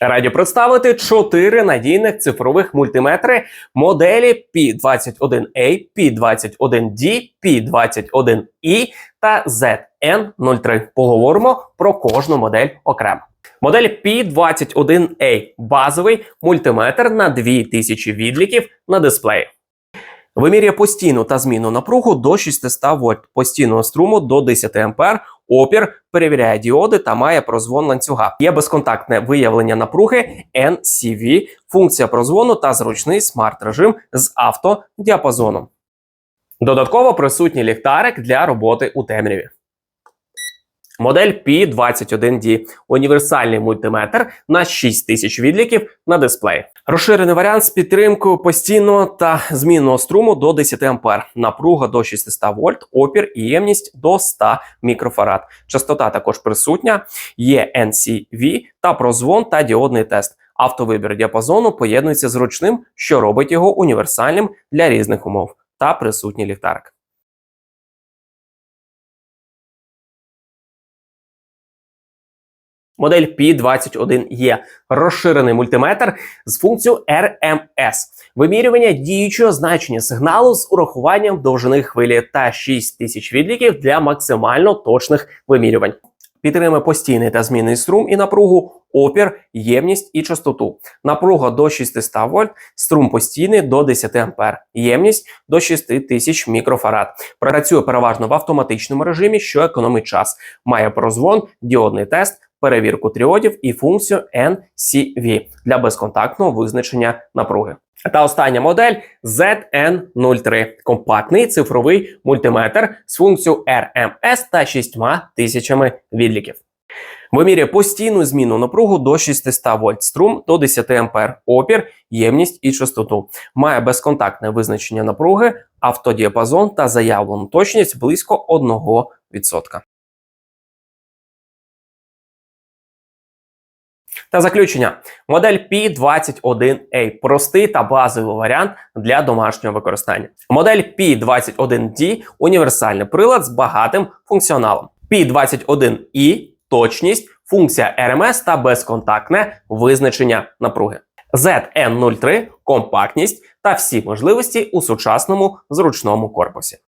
Раді представити чотири надійних цифрових мультиметри моделі P21A, P21D, P21E та ZN03. Поговоримо про кожну модель окремо. Модель P21A базовий мультиметр на 2000 відліків на дисплеї. Вимірює постійну та змінну напругу до 600 вольт, постійного струму до 10 ампер, опір, перевіряє діоди та має прозвон ланцюга. Є безконтактне виявлення напруги NCV, функція прозвону та зручний смарт-режим з автодіапазоном. Додатково присутній ліхтарик для роботи у темряві. Модель P21D – універсальний мультиметр на 6000 відліків на дисплеї. Розширений варіант з підтримкою постійного та змінного струму до 10 А, напруга до 600 вольт, опір і ємність до 100 мікрофарад. Частота також присутня, є NCV та прозвон та діодний тест. Автовибір діапазону поєднується з ручним, що робить його універсальним для різних умов, та присутній ліхтарик. Модель P21E – розширений мультиметр з функцією RMS, вимірювання діючого значення сигналу з урахуванням довжини хвилі та 6000 відліків для максимально точних вимірювань. Підтримує постійний та змінний струм і напругу, опір, ємність і частоту. Напруга до 600 вольт, струм постійний до 10 ампер, ємність до 6000 мікрофарад. Працює переважно в автоматичному режимі, що економить час. Має прозвон, діодний тест, перевірку тріодів і функцію NCV для безконтактного визначення напруги. Та остання модель ZN03 – компактний цифровий мультиметр з функцією RMS та 6000 відліків. Вимірює постійну змінну напругу до 600 вольт, струм до 10 ампер, опір, ємність і частоту. Має безконтактне визначення напруги, автодіапазон та заявлену точність близько 1%. Та заключення. Модель P21A простий та базовий варіант для домашнього використання. Модель P21D універсальний прилад з багатим функціоналом. P21E точність, функція RMS та безконтактне визначення напруги. ZN03 компактність та всі можливості у сучасному зручному корпусі.